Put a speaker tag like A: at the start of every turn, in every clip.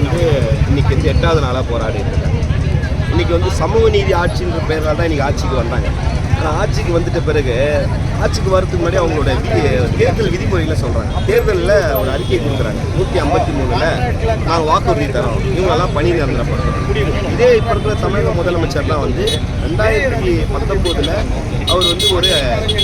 A: வந்து இன்னைக்கு வந்து எட்டாவது நாளாக போராடிட்டு இருக்காங்க. இன்னைக்கு வந்து சமூக நீதி ஆட்சின்ற பேரால் தான் இன்றைக்கி ஆட்சிக்கு வந்தாங்க. ஆனால் ஆட்சிக்கு வந்துட்ட பிறகு ஆட்சிக்கு வரதுக்கு முன்னாடி அவங்களோட விதி தேர்தல் விதிமுறைகளை சொல்கிறாங்க தேர்தலில் ஒரு அறிக்கை கொடுக்குறாங்க. நூற்றி ஐம்பத்தி மூணில் நாங்கள் வாக்குறுதி தரோம். இவங்களெல்லாம் பணி நிரந்தரப்படுத்துறோம் இதே இப்போ இருக்கிற தமிழக முதலமைச்சர்லாம் வந்து ரெண்டாயிரத்தி பத்தொம்போதில் அவர் வந்து ஒரு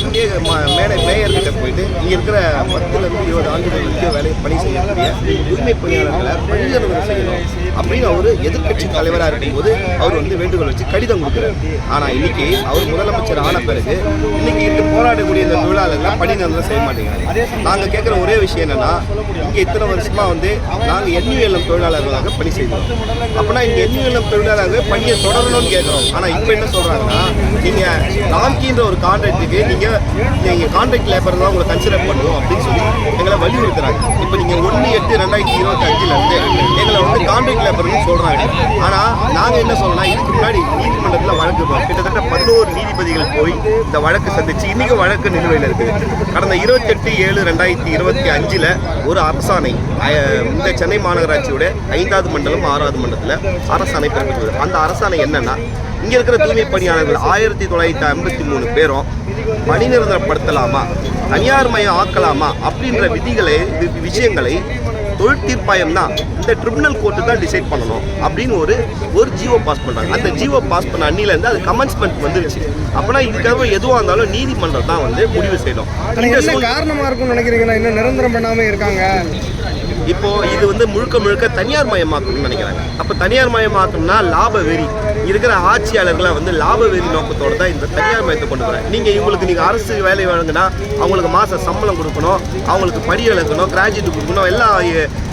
A: இங்கே ம- மேடை மேயர்கிட்ட போயிட்டு இங்கே இருக்கிற பத்துலேருந்து இருபது ஆண்டுகள் முக்கிய வேலை பணி செய்யக்கூடிய உரிமை பணியாளர்களை பணியாளர்கள் செய்யணும் அப்படின்னு அவர் எதிர்க்கட்சி தலைவராக இருக்கும்போது அவர் வந்து வேண்டுகோள் வச்சு கடிதம் கொடுக்குறாரு. ஆனால் இன்னைக்கு அவர் முதலமைச்சர் ஆன பிறகு இன்னைக்கு இங்கே போராடக்கூடிய இந்த தொழிலாளர்கள் பணி நிரந்தரம் செய்ய மாட்டேங்கிறாங்க. நாங்கள் கேட்குற ஒரே விஷயம் என்னன்னா இங்கே இத்தனை வருஷமாக வந்து நாங்கள் என்யூஎல்எம் தொழிலாளர்களாக பணி செய்தோம். அப்படின்னா இங்கே என்யூஎல்எம் தொழிலாளர்கள் பணியை தொடரணும்னு கேட்குறோம் ஆனால் இப்போ என்ன சொல்கிறாங்கன்னா நீங்கள் நான்கின்ற ஒரு கால நீங்கள் நீங்கள் கான்ட்ராக்ட் லேபர் தான் உங்களை கன்சிடர் பண்ணுவோம் அப்படின்னு சொல்லி எங்களை வலியுறுத்துறாங்க. இப்போ நீங்கள் ஒன்று எட்டு ரெண்டாயிரத்தி இருபத்தி அஞ்சுலேருந்து எங்களை வந்து கான்ட்ராக்ட் லேபர்னு சொல்கிறாங்க ஆனால் நாங்கள் என்ன சொல்லலாம் இதுக்கு முன்னாடி நீதிமன்றத்தில் வழக்கு கிட்டத்தட்ட பதினோரு நீதிபதிகள் போய் இந்த வழக்கு சந்திச்சு இன்னைக்கு வழக்கு நிலுவையில் இருக்குது. கடந்த இருபத்தெட்டு ஏழு ரெண்டாயிரத்தி இருபத்தி அஞ்சில் ஒரு அரசாணை இந்த சென்னை மாநகராட்சியோட ஐந்தாவது மண்டலம் ஆறாவது மண்டலத்தில் அரசாணை பிறப்பித்தது. அந்த அரசாணை என்னன்னா இங்கே இருக்கிற தூய்மை பணியாளர்கள் ஆயிரத்தி தொள்ளாயிரத்தி ஐம்பத்தி மூணு பேரும் பணி நிரந்தரப்படுத்தலாமா தனியார் மயம் ஆக்கலாமா? அப்படின்ற விதிகளை விஷயங்களை தொழில் தீர்ப்பாயம் தான் இந்த ட்ரிபுனல் கோர்ட்டு தான் டிசைட் பண்ணணும் அப்படின்னு ஒரு ஒரு ஜியோ பாஸ் பண்ணுறாங்க அந்த ஜியோ பாஸ் பண்ண அன்னிலேருந்து அது கமென்ஸ்மெண்ட் வந்துருச்சு அப்படின்னா இதுக்காக எதுவாக இருந்தாலும் நீதிமன்றம் தான் வந்து முடிவு செய்யணும்.
B: ஆனா
A: இந்த
B: என்ன
A: சூழ்-
B: காரணமா இருக்கும்னு நினைக்கிறீங்களா இன்னும் நிரந்தரம் பண்ணாம இருக்காங்க.
A: இப்போ இது வந்து முழுக்க முழுக்க தனியார் மயமாக்கணும்னு நினைக்கிறாங்க. அப்போ தனியார் மயமாக்கணும்னா லாப வெறி. இருக்கிற ஆட்சியாளர்களை வந்து லாப வெறி நோக்கத்தோட தான் இந்த தனியார் மயத்தை கொண்டு வரேன் நீங்கள் இவங்களுக்கு நீங்கள் அரசு வேலை வழங்கினா அவங்களுக்கு மாத சம்பளம் கொடுக்கணும் அவங்களுக்கு படி இழக்கணும் கிராஜுவேட் கொடுக்கணும் எல்லா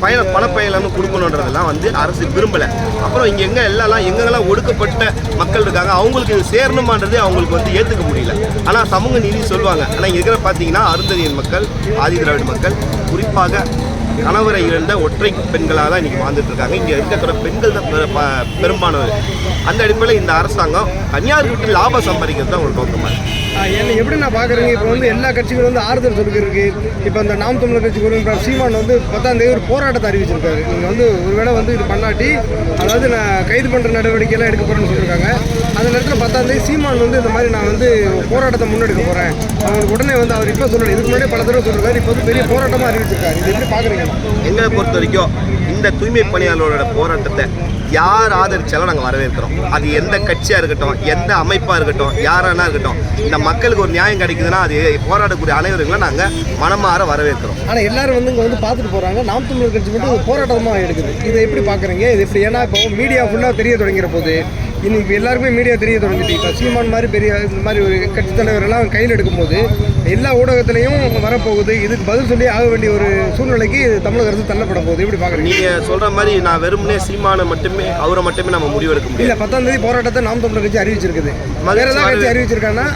A: பயண பணப்பயனும் கொடுக்கணுன்றதெல்லாம் வந்து அரசு விரும்பலை. அப்புறம் இங்கே எங்கே எல்லாம் எங்கெல்லாம் ஒடுக்கப்பட்ட மக்கள் இருக்காங்க அவங்களுக்கு இது சேரணுமான்றது அவங்களுக்கு வந்து ஏற்றுக்க முடியல. ஆனால் சமூக நீதி சொல்லுவாங்க. ஆனால் இங்கே இருக்கிற பார்த்தீங்கன்னா அருந்ததியின் மக்கள் ஆதி திராவிட மக்கள் குறிப்பாக கணவரை இழந்த ஒற்றை பெண்களாக தான் இன்றைக்கி வாழ்ந்துட்டு இருக்காங்க இங்கே இருக்கிற பெண்கள் தான் பெரு- பெரும்பானவர் அந்த அடிப்படையில் இந்த அரசாங்கம் தனியார் விட்டு லாபம் சம்பாதிக்கிறது தான் ஒரு நோக்கமாக
B: என்ன எப்படி நான் பார்க்குறீங்க? இப்போ வந்து எல்லா கட்சிகளும் வந்து ஆறுதல் சொல்லிருக்கு இப்போ இந்த நாம் தமிழர் கட்சி கூட சீமான் வந்து பத்தாம் தேதி ஒரு போராட்டத்தை அறிவிச்சிருக்காரு. நீங்கள் வந்து ஒருவேளை வந்து இது பண்ணாட்டி அதாவது நான் கைது பண்ணுற நடவடிக்கையெல்லாம் எடுக்க போகிறேன்னு சொல்லியிருக்காங்க. அந்த நேரத்தில் பத்தாம் தேதி சீமான் வந்து இந்த மாதிரி நான் வந்து போராட்டத்தை முன்னெடுக்க போகிறேன் அவங்களுக்கு உடனே வந்து அவர் இப்போ சொல்லலை. இதுக்கு முன்னாடி பல தடவை சொல்லியிருக்காரு. இப்போ வந்து பெரிய போராட்டமாக அறிவிச்சிருக்காரு. இது எப்படி பார்க்குறீங்க?
A: எங்களை பொறுத்த வரைக்கும் இந்த தூய்மை பணியாளர்களோட போராட்டத்தை யார் ஆதரிச்சாலும் நாங்கள் வரவேற்கிறோம். அது எந்த கட்சியாக இருக்கட்டும் எந்த அமைப்பாக இருக்கட்டும் யாரானா இருக்கட்டும் இந்த மக்களுக்கு ஒரு நியாயம் கிடைக்குதுன்னா அது போராடக்கூடிய அனைவருங்களும் நாங்கள் மனமாற வரவேற்கிறோம்.
B: ஆனால் எல்லாரும் வந்து இங்கே வந்து பார்த்துட்டு போகிறாங்க நாம் தமிழர் கட்சி மட்டும் இது போராட்டமாக எடுக்குது. இதை எப்படி பார்க்குறீங்க இது எப்படி ஏன்னா இப்போ மீடியா ஃபுல்லாக தெரிய தொடங்கிற போது இன்னைக்கு எல்லாருக்குமே மீடியா தெரிய தொடங்கிட்டு இப்போ சீமான் மாதிரி பெரிய இந்த மாதிரி ஒரு கட்சி தலைவர் எல்லாம் கையில் எடுக்கும்போது எல்லா ஊடகத்திலையும் வரப்போகுது. இதுக்கு பதில் சொல்லி ஆக வேண்டிய ஒரு சூழ்நிலைக்கு தமிழக அரசு தள்ளப்பட போகுது. எப்படி பார்க்குறீங்க
A: நீங்கள் சொல்கிற மாதிரி நான் வெறுமனே சீமானை மட்டுமே அவரை மட்டுமே நம்ம முடிவெடுக்க முடியாது.
B: இல்லை பத்தாம் தேதி போராட்டத்தை நாம் தமிழர் கட்சி அறிவிச்சிருக்குது. ஏதாவது கட்சி அறிவிச்சிருக்காங்கன்னா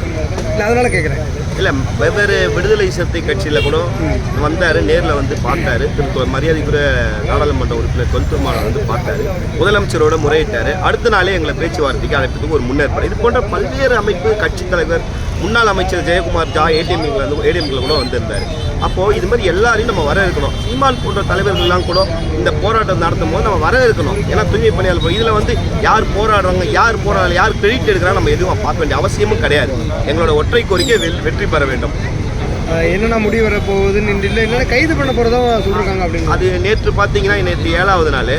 B: இல்லை அதனால கேட்குறேன்
A: இல்லை வெவ்வேறு விடுதலை சிறுத்தை கட்சியில் கூட வந்தார் நேரில் வந்து பார்த்தாரு. திரு மரியாதைக்குரிய நாடாளுமன்ற உறுப்பினர் கொல்துமான வந்து பார்த்தாரு. முதலமைச்சரோட முறையிட்டார். அடுத்த நாளே எங்களை பேச்சுவார்த்தைக்கு அழைப்பதுக்கு ஒரு முன்னேற்பாடு. இது போன்ற பல்வேறு அமைப்பு கட்சித் தலைவர் முன்னாள் அமைச்சர் ஜெயக்குமார் ஜா ஏடிஎம்ல வந்து ஏடிஎம்ல கூட வந்திருந்தார். அப்போது இது மாதிரி எல்லாரையும் நம்ம வரவேற்கணும். சீமான் போன்ற தலைவர்கள்லாம் கூட இந்த போராட்டம் நடத்தும் போது நம்ம வரவேற்கணும். ஏன்னா தூய்மை பணியாளர் இதில் வந்து யார் போராடுறாங்க யார் போராடல யார் கிரெடிட் எடுக்கிறாங்க நம்ம எதுவும் பார்க்க வேண்டிய அவசியமும் கிடையாது. எங்களோட ஒற்றை கோரிக்கை வெற்றி பெற வேண்டும்.
B: என்னென்ன முடிவு வர போகுதுன்னு இல்லை இல்லைன்னா கைது பண்ண போகிறதா சொல்லியிருக்காங்க அப்படின்னு
A: அது நேற்று பார்த்தீங்கன்னா நேற்று ஏழாவது நாள்.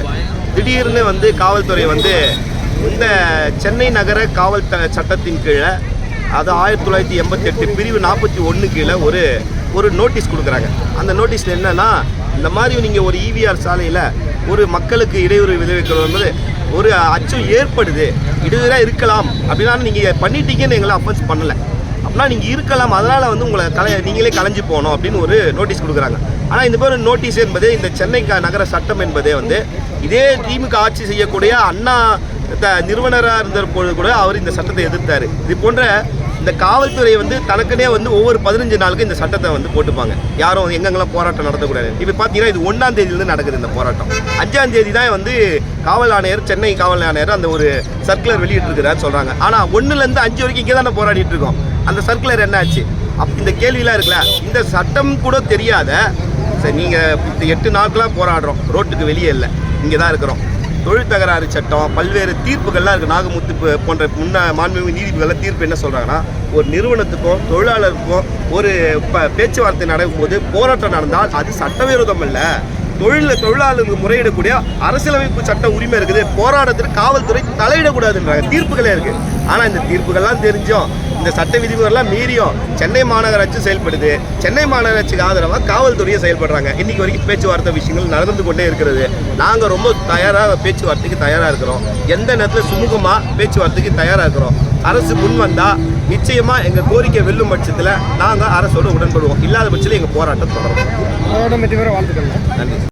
A: திடீர்னு வந்து காவல்துறை வந்து இந்த சென்னை நகர காவல் சட்டத்தின் கீழே அது ஆயிரத்தி தொள்ளாயிரத்தி எண்பத்தி எட்டு பிரிவு நாற்பத்தி ஒன்று கீழே ஒரு ஒரு நோட்டீஸ் கொடுக்குறாங்க. அந்த நோட்டீஸில் என்னென்னா இந்த மாதிரி நீங்கள் ஒரு இவிஆர் சாலையில் ஒரு மக்களுக்கு இடையூறு விளைவிக்கிறது ஒரு அச்சம் ஏற்படுது. இடையூறாக இருக்கலாம். அப்படின்னா நீங்கள் பண்ணிட்டீங்கன்னு எங்களை அஃபென்ஸ் பண்ணலை. அப்படின்னா நீங்கள் இருக்கலாம். அதனால் வந்து உங்களை கலை நீங்களே கலைஞ்சு போகணும் அப்படின்னு ஒரு நோட்டீஸ் கொடுக்குறாங்க. ஆனால் இந்த மாதிரி நோட்டீஸ் என்பது இந்த சென்னை நகர சட்டம் என்பதே வந்து இதே திமுக ஆட்சி செய்யக்கூடிய அண்ணா த- நிறுவனராக இருந்த பொழுது கூட அவர் இந்த சட்டத்தை எதிர்த்தார். இது போன்ற இந்த காவல்துறை வந்து தனக்குனே வந்து ஒவ்வொரு பதினஞ்சு நாளுக்கு இந்த சட்டத்தை வந்து போட்டுப்பாங்க. யாரும் எங்கெங்கெல்லாம் போராட்டம் நடத்தக்கூடாது இப்போ பார்த்தீங்கன்னா இது ஒன்றாம் தேதியிலேருந்து நடக்குது இந்த போராட்டம். அஞ்சாம் தேதி தான் வந்து காவல் ஆணையர் சென்னை காவல் ஆணையர் அந்த ஒரு சர்க்குலர் வெளியிட்டிருக்கிறான்னு சொல்கிறாங்க ஆனால் ஒன்றுலேருந்து அஞ்சு வரைக்கும் இங்கே தானே போராடிட்டு இருக்கோம். அந்த சர்க்குலர் என்ன ஆச்சு? அப் இந்த கேள்வியெலாம் இருக்குல்ல? இந்த சட்டம் கூட தெரியாத சரி நீங்கள் எட்டு நாட்களாக போராடுறோம். ரோட்டுக்கு வெளியே இல்லை. இங்கே தான் இருக்கிறோம். தொழில் தகராறு சட்டம் பல்வேறு தீர்ப்புகள்லாம் இருக்குது நாகமுத்து போன்ற முன்ன மாண்புமிகு நீதிபதிகள்லாம் தீர்ப்பு என்ன சொல்கிறாங்கன்னா ஒரு நிறுவனத்துக்கும் தொழிலாளருக்கும் ஒரு ப பேச்சுவார்த்தை நடக்கும்போது போராட்டம் நடந்தால் அது சட்டவிரோதம் அல்ல. தொழிலில் தொழிலாளர்கள் முறையிடக்கூடிய அரசியலமைப்பு சட்ட உரிமை இருக்குது. போராட்டத்திற்கு காவல்துறை தலையிடக்கூடாதுன்றாங்க. தீர்ப்புகளே இருக்குது ஆனால் இந்த தீர்ப்புகள்லாம் தெரிஞ்சும் இந்த சட்ட விதிமுறைகள்லாம் மீறியும் சென்னை மாநகராட்சி செயல்படுது. சென்னை மாநகராட்சிக்கு ஆதரவாக காவல்துறையை செயல்படுறாங்க. இன்னைக்கு வரைக்கும் பேச்சுவார்த்தை விஷயங்கள் நடந்து கொண்டே இருக்கிறது. நாங்கள் ரொம்ப தயாராக பேச்சுவார்த்தைக்கு தயாராக இருக்கிறோம். எந்த நேரத்தில் சுமூகமாக பேச்சுவார்த்தைக்கு தயாராக இருக்கிறோம். அரசு முன் வந்தால் நிச்சயமாக எங்கள் கோரிக்கை வெல்லும் பட்சத்தில் நாங்கள் அரசோடு உடன்படுவோம். இல்லாத பட்சத்தில் எங்கள் போராட்டம் தொடரும். நன்றி.